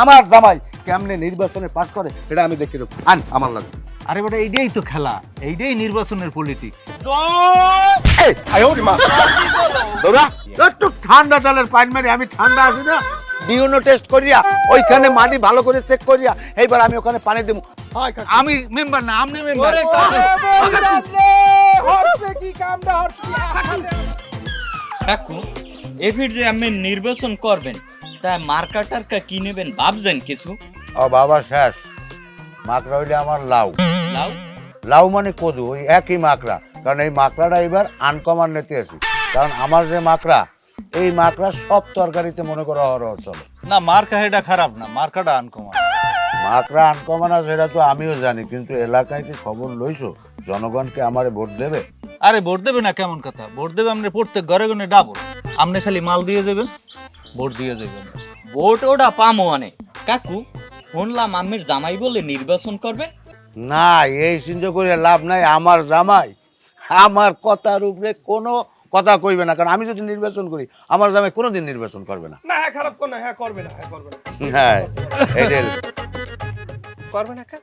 আমার জামাই কেমনে নির্বাচনে পাস করে এটা আমি দেখে দেবো আন আমার লাগবে আরে বেটা এইটাই তো খেলা। এইটাই নির্বাচনের পলিটিক্স একটু ঠান্ডা জলের পাইন মেরে আমি ঠান্ডা আছি না। ডিউনো টেস্ট করিয়া ওইখানে মাটি ভালো করে চেক করিয়া এইবার আমি ওখানে পানি দেবো আমি মেম্বার না আপনি মেম্বার কাকু এফির যে আপনি নির্বাচন করবেন। তা মার্কা টার্কা কি নেবেন ভাবছেন কিছু? ও বাবা শেষ। মাকড়া হইলে আমার লাউ। লাউ? লাউ মানে কদু ওই একই মাকড়া। কারণ এই মাকড়াটা এবার আনকমান নিতে আছি। কারণ আমার যে মাকড়া এই মাকড়া সব তরকারিতে মনে করো হরহ চলে। না মার্কা এটা খারাপ না মার্কাটা আনকমন মাকড়া আনকমান আছে সেটা তো আমিও জানি কিন্তু এলাকায় কি খবর লইছো জনগণকে আমারে ভোট দেবে? আরে ভোট দেবে না কেমন কথা? ভোট দেবে আপনি প্রত্যেক ঘরে ঘরে ডাবল। আপনি খালি মাল দিয়ে যাবেন। ভোট দিয়ে যাবেন ভোট ওটা পামো অনেক কাকু শুনলাম আমির জামাই বলে নির্বাচন করবে? না এই চিন্তা করে লাভ নাই আমার জামাই। আমার কথার উপরে কোনো কথা কইবে না কারণ আমি যদি নির্বাচন করি আমার জামাই কোনোদিন নির্বাচন করবে না। না হ্যাঁ খারাপ কোন হ্যাঁ করবে না হ্যাঁ করবে না। হ্যাঁ করবে না কা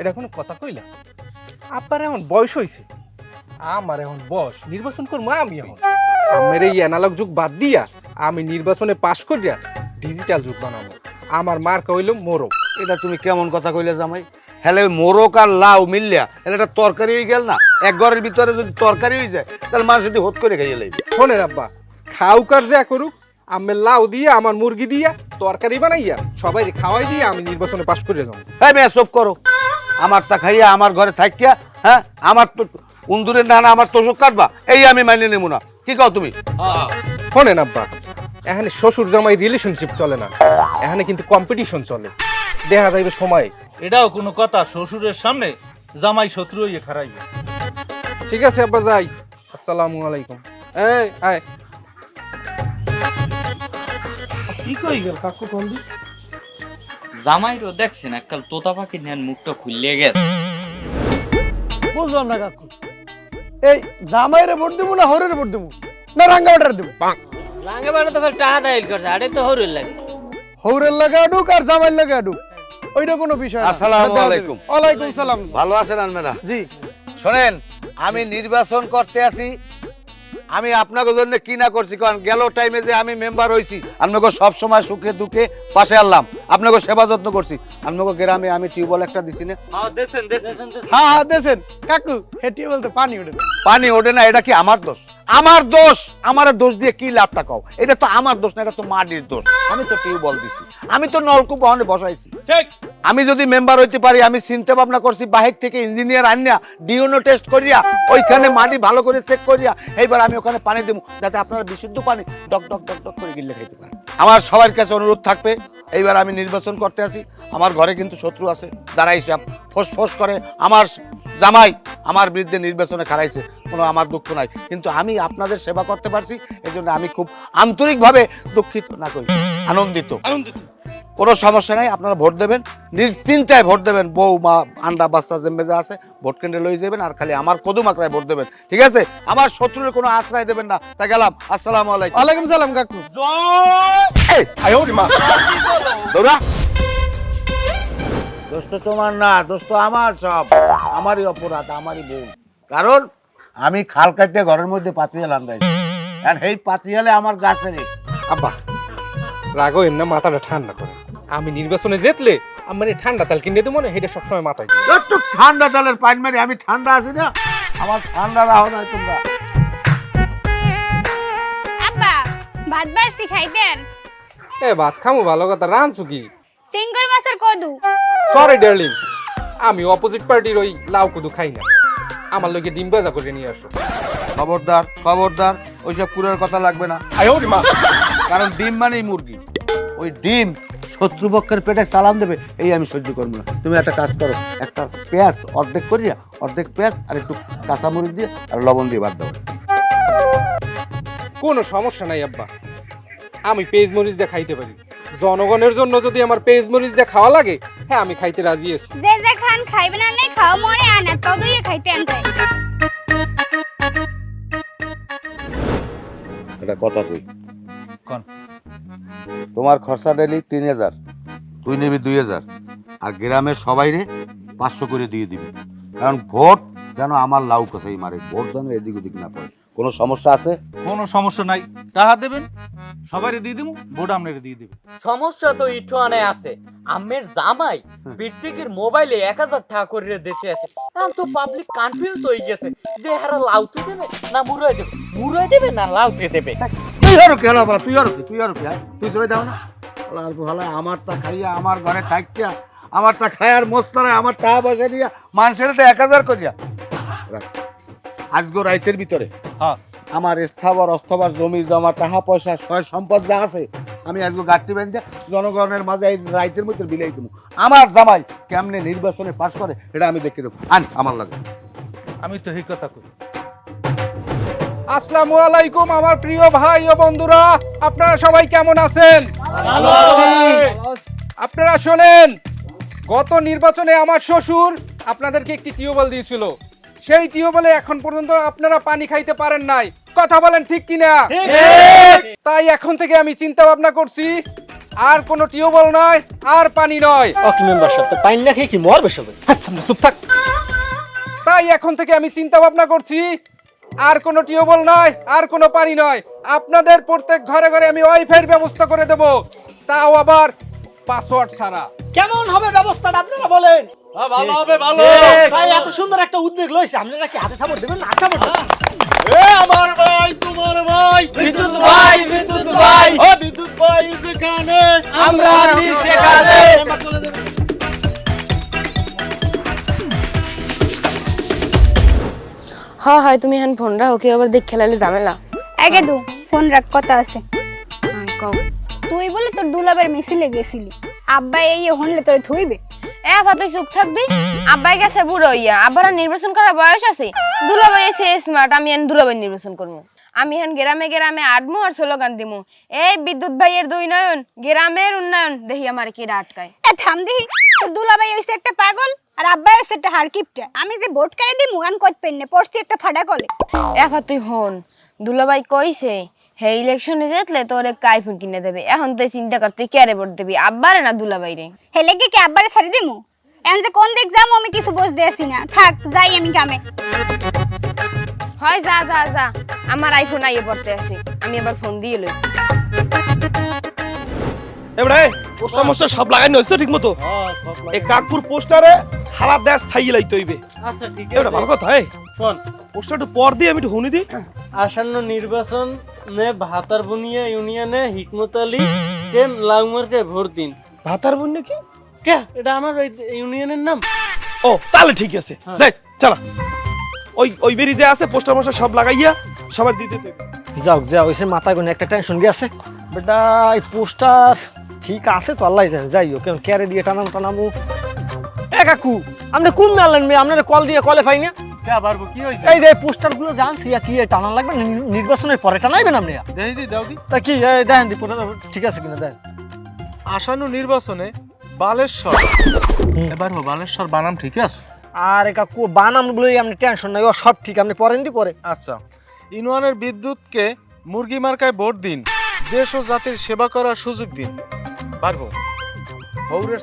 এটা কোনো কথা কইলা? আপনার এখন বয়স হইছে। আমার এখন বস নির্বাচন করব আমি এখন। আমার এই অ্যানালগ যুগ বাদ দিয়া আমি নির্বাচনে পাশ করিয়া ডিজিটাল যুগ বানাবো। আমার মার্কা হইল মোরো এটা তুমি কেমন কথা কইলে জামাই? হেলে মোরক আর লাউ মিললিয়া হেলে এটা তরকারি হয়ে গেল না? এক ঘরের ভিতরে যদি তরকারি হয়ে যায় তাহলে মাছ যদি হোত করে খাইয়ে লাগবে শোনেন আব্বা খাউকার যা করুক আমি লাউ দিয়ে আমার মুরগি দিয়া তরকারি বানাইয়া সবাই খাওয়াই দিয়ে আমি নির্বাচনে পাশ করে যাব। হ্যাঁ মেয়ে সব করো। আমার তা খাইয়া আমার ঘরে থাকিয়া হ্যাঁ? আমার তো উন্দুরের নানা আমার তোষক কাটবা। এই আমি মাইনে নেব না। কি কও তুমি? শোনেন আব্বা এখানে শ্বশুর জামাই রিলেশনশিপ চলে না। এখানে কিন্তু কম্পিটিশন চলে। দেখা যাইবে সময়। এটাও কোনো কথা শ্বশুরের সামনে জামাই শত্রু হইয়ে খারাইবে ঠিক আছে আব্বা যাই। আসসালামু আলাইকুম। এই আয়। কি কই গেল কাকু কোন জামাইরও দেখছেন এককাল তোতা পাখি নেন মুখটা খুললে গেছে। বুঝলাম না কাকু। এই জামাইরে ভোট দেবো না হরের ভোট দেবো না রাঙ্গাবাটার দেবো রাঙ্গাবাটা বাড়ি তো খালি টাকা দাইল করছে আরে তো হরের লাগে। হৌরের লাগা আডুক আর জামাইয়ের লাগা আডুক। ওইটা কোনো বিষয় না। আসসালামু আলাইকুম। ওয়ালাইকুম সালাম। ভালো আছেন আনমেরা জি। শোনেন আমি নির্বাচন করতে আছি আমি আপনাকে জন্য কি না করছি কারণ গেল টাইমে যে আমি মেম্বার হয়েছি আপনাকে সব সময় সুখে দুঃখে পাশে আনলাম। আপনাকে সেবা যত্ন করছি। আপনাকে গ্রামে আমি টিউবওয়েল একটা দিছি না। হ্যাঁ হ্যাঁ দেশেন কাকু হেঁটিয়ে বলতে পানি ওঠে পানি ওঠে না এটা কি আমার দোষ? আমার দোষ! আমার দোষ দিয়ে কি লাভটা কও? এটা তো আমার দোষ না এটা তো মাটির দোষ। আমি তো টিউবওয়েল দিছি। আমি তো নলকূপ বহনে বসাইছি। আমি যদি মেম্বার হইতে পারি, আমি চিন্তা ভাবনা করছি, বাহির থেকে ইঞ্জিনিয়ার আনিয়া ডিওনো টেস্ট করিয়া, ওইখানে মাটি ভালো করে চেক করিয়া, এইবার আমি ওখানে পানি দেবো যাতে আপনারা বিশুদ্ধ পানি ডক ডক ডক ডক করে গিলে খাইতে পারেন। আমার সবার কাছে অনুরোধ থাকবে, এইবার আমি নির্বাচন করতে আসি আমার ঘরে কিন্তু শত্রু আছে যারা হিসাব ফোস ফোস করে, আমার জামাই আমার বিরুদ্ধে নির্বাচনে খারাইছে কোনো আমার দুঃখ নাই, কিন্তু আমি আপনাদের সেবা করতে পারছি এই আমি খুব আন্তরিকভাবে দুঃখিত না করি আনন্দিত। কোনো সমস্যা নাই আপনারা ভোট দেবেন। নিশ্চিন্তায় ভোট দেবেন বউ মা আন্ডা বাচ্চা জেম্বে যা আছে ভোট কেন্দ্রে লই যাবেন আর খালি আমার কদম আঁকড়ায় ভোট দেবেন। ঠিক আছে? আমার শত্রুর কোনো আশ্রয় দেবেন না। তা গেলাম। আসসালামু আলাইকুম। ওয়ালাইকুম সালাম কাকু। দৌড়া। দোষ তোমার না দোস্ত আমার সব। আমারই অপরাধ আমারই ভুল। কারণ আমি খাল কাটতে ঘরের মধ্যে পাতিয়াল আন্দাইছি আর এই পাতিয়ালে আমার গাছের আব্বা রাগ হইন না মাথাটা ঠান্ডা করে। আমি নির্বাচনে জেতলে আমার ঠান্ডা তাল কিনে দেবো না সেটা সবসময় মাথায় একটু ঠান্ডা জলের পাইন মারি আমি ঠান্ডা আছি না আমার ঠান্ডা রাহো না তোমরা। আব্বা ভাত বাড়ছি খাইতেন? এ ভাত খামু ভালো কথা কি? সিঙ্গর মাছের কদু। সরি ডার্লিং আমি অপোজিট পার্টির ওই লাউ কুদু খাই না। আমার লোকে ডিম ভাজা করে নিয়ে আসো। খবরদার খবরদার ওইসব কুড়ের কথা লাগবে না। কারণ ডিম মানেই মুরগি। ওই ডিম শত্রুপক্ষের পেটে সালাম দেবে এই আমি সহ্য করব না। তুমি একটা কাজ করো একটা পেঁয়াজ অর্ধেক করিয়া অর্ধেক পেঁয়াজ আর একটু কাঁচামরিচ দিয়ে আর লবণ দিয়ে বাদ দাও। কোনো সমস্যা নাই আব্বা। আমি পেজ মরিচ দিয়ে খাইতে পারি। জনগণের জন্য যদি আমার পেজ মরিচ দিয়ে খাওয়া লাগে হ্যাঁ আমি খাইতে রাজি আছি। যে যে খান খাইবে না নাই খাও মরে আনা তদুই খাইতে আনতে এটা কথা কই। কোন? তোমার খরচা ডেলি তিন হাজার। তুই নিবি দুই হাজার। আর গ্রামের সবাই রে পাঁচশো করে দিয়ে দিবি। কারণ ভোট যেন আমার লাউ কথাই মারে ভোট যেন এদিক ওদিক না পড়ে। কোনো সমস্যা আছে? কোনো সমস্যা নাই। টাকা দেবেন? সবাই দিয়ে দিব ভোট আপনারে দিয়ে দেবে। সমস্যা তো ইঠো আনে আছে। আমের জামাই বৃত্তিকের মোবাইলে এক হাজার টাকা করে দিতে আছে। এখন তো পাবলিক কনফিউজ হয়ে গেছে যে হারা লাউতে দেবে না মুরাই দেবে? মুরাই দেবে না লাউতে দেবে? তুই আরও কি হলো তুই আরও কি তুই আরও কি হ্যাঁ? তুই সবাই দাও না। বলা আর ভালো আমার তা খাইয়া আমার ঘরে থাকিয়া আমার তা খায়ার মোস্তারা আমার টাকা পয়সা দিয়া মানুষের তো এক হাজার করিয়া। আজগো রাইতের ভিতরে হ্যাঁ। আমার স্থাবর অস্থবর জমি জমা টাকা পয়সা সয় সম্পদ যা আছে আমি আজকে গাড়ি বেঁধে জনগণের মাঝে এই রাইতের মধ্যে বিলাই দেবো আমার জামাই কেমনে নির্বাচনে পাশ করে এটা আমি দেখে দেবো। আন আমার লাগে। আমি তো এই কথা কই। আসসালামু আলাইকুম আমার প্রিয় ভাই ও বন্ধুরা আপনারা সবাই কেমন আছেন? আপনারা শোনেন গত নির্বাচনে আমার শ্বশুর আপনাদেরকে একটি টিউবওয়েল দিয়েছিল। সেই টিউবওয়েলে এখন পর্যন্ত আপনারা পানি খাইতে পারেন নাই। কথা বলেন ঠিক কিনা? তাই এখন থেকে আমি চিন্তা ভাবনা করছি আর কোনো টিউবওয়েল নয় আর পানি নয়। অকি মেম্বার সাহেব পাইন না খেয়ে কি মরবে সবাই? আচ্ছা চুপ থাক। তাই এখন থেকে আমি চিন্তা ভাবনা করছি আর কোনো টিউবওয়েল নয় আর কোনো পানি নয়। আপনাদের প্রত্যেক ঘরে ঘরে আমি ওয়াইফাইয়ের ব্যবস্থা করে দেব। তাও আবার পাসওয়ার্ড ছাড়া। কেমন হবে ব্যবস্থাটা আপনারা বলেন? ভালো হবে ভালো। ভাই এত সুন্দর একটা উদ্যোগ লইছে। আপনারা কি হাতে সাপোর্ট দেবেন না? সাপোর্ট আমার ভাই তোমার ভাই। বিদ্যুৎ ভাই বিদ্যুৎ ভাই। ও বিদ্যুৎ ভাই যেখানে আমরা আছি সেখানে। হয় হয় তুমি ফোন রাখো কেউ আবার দেখ খেলালে ঝামেলা। দু ফোন রাখ কথা আছে। কও তুই বলে তোর দুলাবের মিছিলে গেছিলি। আব্বা এই হনলে তোর থইবে। এ ফাতুই চুপ থাকবি। আব্বাই গেছে বুড়ো ইয়া। আবার আর নির্বাচন করার বয়স আছে। দুলাভাই এসে স্মার্ট আমি এখন নির্বাচন করব। আমি এখন গ্রামে গ্রামে আডমু আর স্লোগান দিমু। এই বিদ্যুৎ ভাইয়ের দুই নয়ন গ্রামের উন্নয়ন দেখি আমার কেডা আটকায়। এ থাম তোর দুলাভাই হইছে একটা পাগল আর আব্বা হইছে একটা হারকিপটা। আমি যে ভোট করে দি মুগান পড়ছি একটা ফাটা কলে। এ ফাতুই হন দুলাভাই কইছে হে ইলেকশনে জিতলে তোর এক আইফোন কিনে দেবে। এখন তুই চিন্তা করতে কেয়ারে ভোট দিবি আব্বারে না দুলাভাই রে হেলে কি আব্বারে ছাড়ি দিমু? এখন যে কোন দিক যাব আমি কিছু বুঝতে আসি না। থাক যাই আমি কামে হয় যা যা যা। আমার আইফোন আইয়ে পড়তে আছে। আমি আবার ফোন দিয়ে লই। এবারে পোস্টার মোস্টার সব লাগাই নইছ তো ঠিক মতো এই কাকপুর পোস্টারে হালা দেশ ছাইয়ে লাইতে হইবে। আচ্ছা ঠিক ভালো কথা এই। শোন। পোস্টার পর দিয়ে আমি একটু হুনি দিই। আসন্ন নির্বাচন নে ভাতার বুনিয়া ইউনিয়নে হিকমত আলী কে লাউমারকে ভোট দিন। ভাতার বোন নাকি কে? এটা আমার ওই ইউনিয়নের নাম। ও তাহলে ঠিক আছে। দেখ চালা। ওই ওই বেরি যে আছে পোস্টার মোস্টার সব লাগাইয়া সবার দিতে যাও যা ওইসে মাথায় কোনো একটা টেনশন গেছে বেটা এই পোস্টার ঠিক আছে তো আল্লাহ জানে যাই হোক কেমন ক্যারে দিয়ে টানাম টানামু এ কাকু আপনি কোন মেলেন মেয়ে? আপনার কল দিয়ে কলে পাই না? পারব কি হইছে? এই যে পোস্টারগুলো জানছি কি লাগবে? নির্বাচনের পরে টানাইবেন আপনি? দেই দি দাও দি। তা কি দেখেন দি ঠিক আছে কিনা দেন। আসানু নির্বাচনে বালেশ্বর। এবার বালেশ্বর বানাম ঠিক আছে? আর কাকু বানামগুলো আপনি টেনশন নাই ও সব ঠিক আপনি দি পরে। আচ্ছা ইউনিয়নের বিদ্যুৎকে মুরগি মার্কায় ভোট দিন দেশ ও জাতির সেবা করার সুযোগ দিন। পারব হৌরের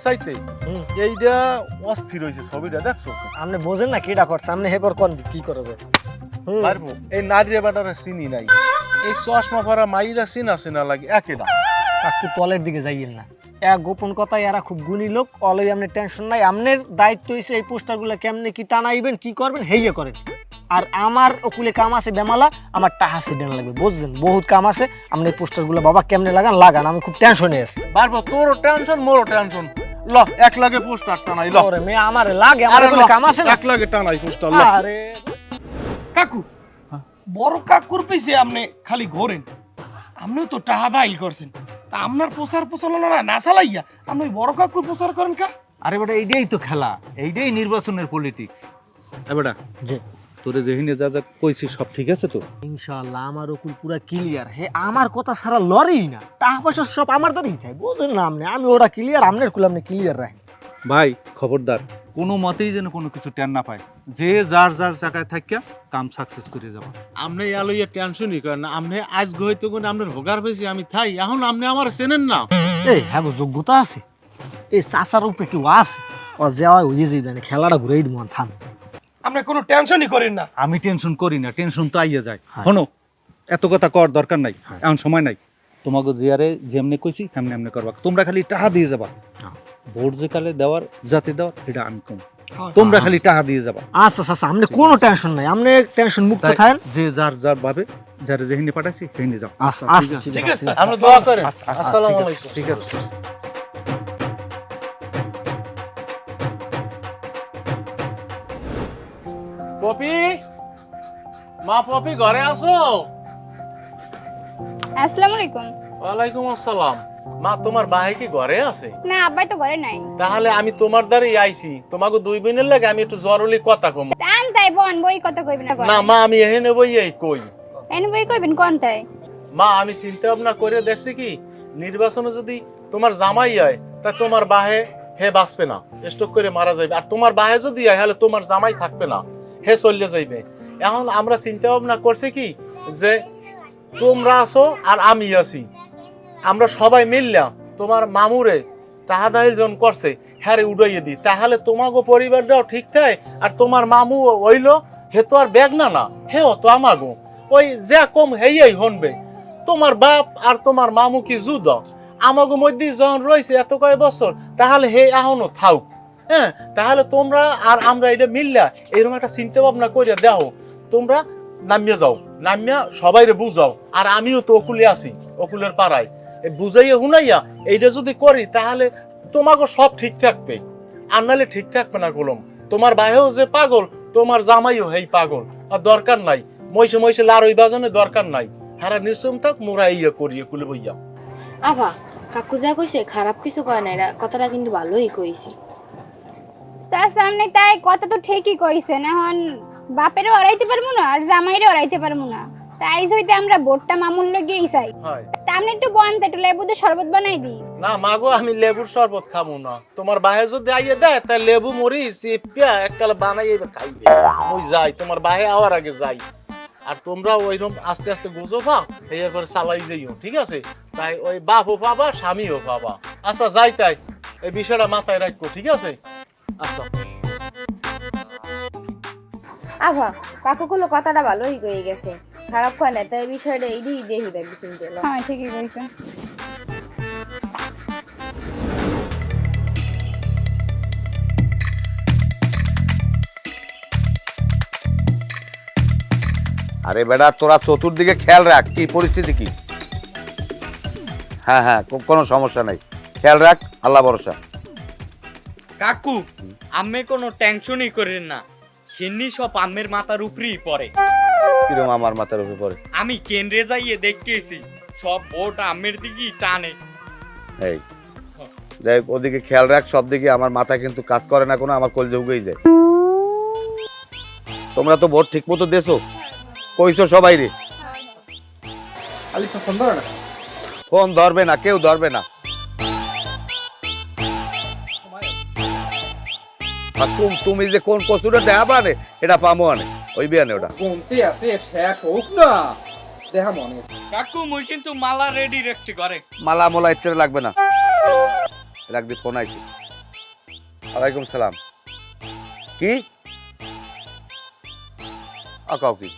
হুম। এইটা অস্থির হয়েছে ছবিটা দেখছ? আপনি বোঝেন না কিটা করছে আপনি হেপর কোন কি করবে। পারব এই নারী বাটারে চিনি নাই। এই চশমা পরা মাইরা চিনা চিনা লাগে একেটা কাকু তলের দিকে যাইয়েন না। এক গোপন কথা এরা খুব গুণী লোক অলই আপনি টেনশন নাই। আপনার দায়িত্ব হয়েছে এই পোস্টারগুলো কেমনে কি টানাইবেন কি করবেন হেইয়ে করেন। আর আমার ওকুলে কাম আছে বেমালা আমার টাহা সিডেন লাগবে বুঝছেন? বহুত কাম আছে আপনি এই পোস্টারগুলো বাবা কেমনে লাগান? লাগান আমি খুব টেনশনে আছি। পারব তোরও টেনশন মোরও টেনশন ল এক লাগে পোস্টার টানাই ল। ওরে মেয়ে আমার লাগে আমার ওকুলে কাম আছে না? এক লাগে টানাই পোস্টার ল। আরে কাকু বড় কাকুর পিছে আপনি খালি ঘোরেন। আপনিও তো টাহা বাইল করছেন। তা আপনার প্রচার প্রচারণা না না চালাইয়া আপনি বড় কাকুর প্রচার করেন কা? আরে বেটা এইটাই তো খেলা এইটাই নির্বাচনের পলিটিক্স এ বেটা জি। তোরে যেহিনে যা যা কইছি সব ঠিক আছে তো? ইনশাআল্লাহ আমার ওকুল পুরা ক্লিয়ার হে আমার কথা সারা লড়েই না। টাকা পয়সা সব আমার দ্বারাই থাকে বুঝলেন না আপনি আমি ওরা ক্লিয়ার আপনার কুল আপনি ক্লিয়ার রাখেন। ভাই খবরদার। কোনো মতেই যেন কোনো কিছু টেন না পায়। যে যার যার জায়গায় থাকিয়া কাম সাকসেস করে যাব। আপনি আলোইয়া টেনশনই করেন না। আপনি আজ হয়তো কোন আপনার ভোগার পেয়েছি আমি থাই। এখন আপনি আমার চেনেন না। এই হ্যাঁ গো, যোগ্যতা আছে। এই চাচার উপরে কেউ আছে। ও যাওয়া হয়ে যাইবে না খেলাটা ঘুরেই দিব থাম। আপনি কোনো টেনশনই করেন না। আমি টেনশন করি না টেনশন তো আইয়া যায়। হ্যাঁ। শোনো এত কথা কর দরকার নাই এখন সময় নাই। তোমাকে জিয়ারে যেমনি কইছি তেমনি এমনি করবা। তোমরা খালি টাকা দিয়ে যাবা। হ্যাঁ। ভোট যে কালে দেওয়ার যাতে দেওয়ার এটা আমি কম। তোমরা খালি টাকা দিয়ে যাবা। আচ্ছা আচ্ছা আপনি কোনো টেনশন নাই। আপনি টেনশন মুক্ত থাকেন। যে যার যার ভাবে যারে যেহিনে পাঠাইছি সেহিনে যাও। আচ্ছা আচ্ছা ঠিক আছে আমরা দোয়া করেন আচ্ছা, আচ্ছা, আসসালামু আলাইকুম। ঠিক আছে। পপি? মা পপি ঘরে আসো আসসালামু আলাইকুম। ওয়ালাইকুম আসসালাম। মা তোমার ভাই কি ঘরে আছে? না আব্বাই তো ঘরে নাই। তাহলে আমি তোমার দ্বারে আইছি। তোমাকে দুই বোনের লাগে আমি একটু জরুরি কথা কম। টান তাই বোন বই কত কইবেন না না মা আমি এখানে বই এই কই। এন বই কইবেন কোন তাই? মা আমি চিন্তা ভাবনা করে দেখছি কি নির্বাচনে যদি তোমার জামাই হয় তা তোমার বাহে হে বাঁচবে না স্টক করে মারা যাবে আর তোমার বাহে যদি হয় তাহলে তোমার জামাই থাকবে না। হে চলে যাইবে। এখন আমরা চিন্তা ভাবনা করছি কি যে তোমরা আছো আর আমি আছি। আমরা সবাই মিললাম তোমার মামুরে টাহা দাহিল জন করছে, হ্যারে উড়াইয়ে দি। তাহলে তোমাগো পরিবারটাও ঠিক থাকে আর তোমার মামু হইল, হে তো আর ব্যাগ না না হেও তো আমাগো। ওই যা কম হেয়াই হনবে। তোমার বাপ আর তোমার মামু কি যুদ আমাগো মধ্যে যখন রয়েছে এত কয় বছর, তাহলে হে এখনও থাক হ্যাঁ তাহলে তোমরা আর আমরা এটা মিললা, এরকম একটা চিন্তা ভাবনা করে দাও তোমরা নামিয়া যাও, নামিয়া সবাইরে বুঝাও, আর আমিও তো অকুলে আছি, অকুলের পাড়ায়। বুঝাইয়া হুনাইয়া এইটা যদি করি, তাহলে তোমাকে সব ঠিক থাকবে। আর নাহলে ঠিক থাকবে না গোলম। তোমার ভাইও যে পাগল, তোমার জামাইও হেই পাগল, আর দরকার নাই। মইসে মইসে লারই বাজনে দরকার নাই। হারা নিশ্চম থাক, মোরা ইয়া করিয়ে কুলে বইয়া। আভা, কাকু যা কইছে, খারাপ কিছু কয় না এরা কথাটা কিন্তু ভালোই কইছে। তার সামনে তাই কথা তো ঠিকই কইছেন এখন বাপেরও অরাইতে পারব না আর জামাইরও অরাইতে পারব না। তাই হইতে আমরা মামুল লগিয়েই চাই। একটু একটু লেবু দিয়ে শরবত বানাই দিই। না মাগো আমি লেবুর শরবত খাব না। তোমার বাহে যদি আইয়ে দেয় তাই লেবু মরি সিপিয়া এককাল বানাই খাইবে। মুই যাই তোমার বাহে আওয়ার আগে যাই। আর তোমরা ওইরকম আস্তে আস্তে গুজো পা এই করে চালাই যাইও ঠিক আছে? তাই ওই বাপও পাবা স্বামীও পাবা। আচ্ছা যাই তাই। এই বিষয়টা মাথায় রাখব ঠিক আছে? আচ্ছা আভা কাকু গুলো কথাটা ভালোই কয়ে গেছে। খারাপ কয় না তাই বিষয়টা এইডি দেখি চিন্তা হ্যাঁ ঠিকই কইছেন আরে বেটা তোরা চতুর্দিকে খেয়াল রাখ কি পরিস্থিতি কি? হ্যাঁ হ্যাঁ কোনো সমস্যা নাই। খেয়াল রাখ আল্লাহ ভরসা। কাকু আমি কোনো টেনশনই করেন না। সিন্নি সব আমের মাথার উপরেই পড়ে। কিরম আমার মাথার উপরে পড়ে? আমি কেন্দ্রে যাইয়ে দেখতেছি সব ভোট আমের দিকেই টানে। এই যাই ওদিকে খেয়াল রাখ সব দিকে আমার মাথা কিন্তু কাজ করে না কোনো আমার কলজে উগেই যায়। তোমরা তো ভোট ঠিক মতো দেছো। কইছো সবাই রে আলিফা ফোন ধরো না। ফোন ধরবে না কেউ ধরবে না। আর তুম- তুমি যে কোন কচুটা দেখাবা নে এটা পামো আনে ওই বিয়ানে ওটা। কমতে আছে শেষ হোক না দেখা মনে কাকু মুই কিন্তু মালা রেডি রাখছি ঘরে। মালা মোলা ইচ্ছে লাগবে না। ফোন আইছি। ওয়ালাইকুম সালাম। কি? আকাও কি?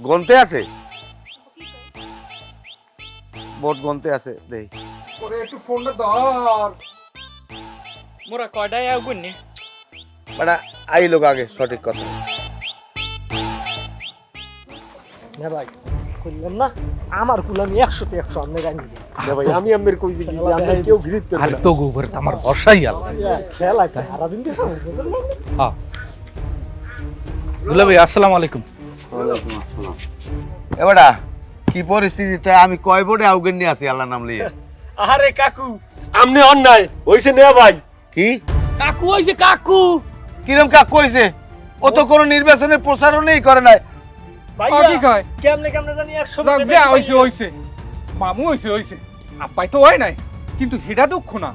গনতে আছে? ভোট গনতে আছে দেই। পরে একটু ফোনটা ধর। মোরা কয়টায় আগুন নি? মানে আই লোক আগে সঠিক কথা। না ভাই কইলাম না আমার কুল আমি একশোতে একশো আপনি গানি ভাই আমি আমের কইছি কি আমি কেউ গৃহীত আরে তো গোবর আমার ভরসাই আল। খেলা সারা দিন দেখো দুলা ভাই আসসালামু আলাইকুম। এবারা কি পরিস্থিতিতে আমি কয় বোর্ডে আউগেন নিয়ে আছি আল্লাহ নাম লিয়ে? আরে কাকু আমনে অন্যায় হইছে না ভাই। কি? কাকু হইছে কাকু। কিরম কাকু হইছে? ও তো কোনো নির্বাচনের প্রচারণই করে নাই। কি কয়? কেমনে কেমনে জানি একশো যাক যা হইছে হইছে। মামু হইছে হইছে। আপাই তো হয় নাই। কিন্তু হিডা দুঃখ না।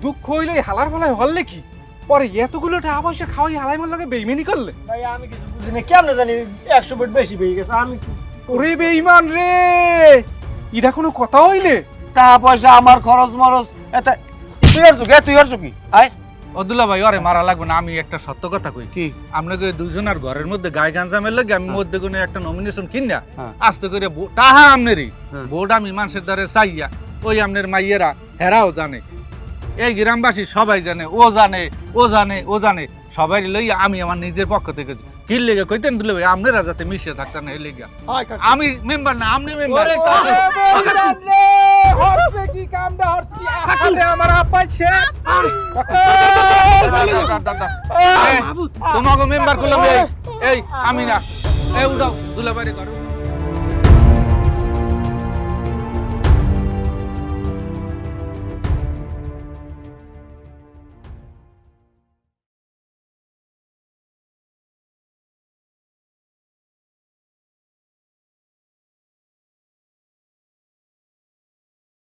দুঃখ হইলে হালার ফালায় হল্লে কি? পরে এতগুলো টাকা পয়সা খাওয়াই হালাই মার লাগে বেইমেনি করলে? ভাই আমি কিছু বুঝি না কেমনে জানি একশো ফুট বেশি পেয়ে গেছে। আমি কি- ওরে বেঈমান রে! এটা কোনো কথা হইলে? টাকা পয়সা আমার খরচ মরচ এতে তুই আর চুকি তুই আর চুকি আয়। অদুল্লা ভাই আরে মারা লাগবে না আমি একটা সত্য কথা কই কি? আপনাকে দুজনের ঘরের মধ্যে গায়ে গাঞ্জামের লাগে আমি মধ্যে কোনো একটা নমিনেশন কিনা হ্যাঁ। আস্তে করে টাহা আমনেরই। হ্যাঁ। ভোট আমি মানুষের দ্বারে চাইয়া ওই আমনের মাইয়েরা হেরাও জানে। এই গ্রামবাসী সবাই জানে ও জানে ও জানে ও জানে। সবাই লইয়া আমি আমার নিজের পক্ষ থেকে কি লেগে কইতেন দিলে ভাই আপনারা যাতে মিশে থাকতেন এই লেগে। আমি মেম্বার না আপনি মেম্বার। আমার আব্বা শেষ তোমাকে মেম্বার করলাম এই এই আমি না। এই উঠাও দুলাবাড়ি ঘরে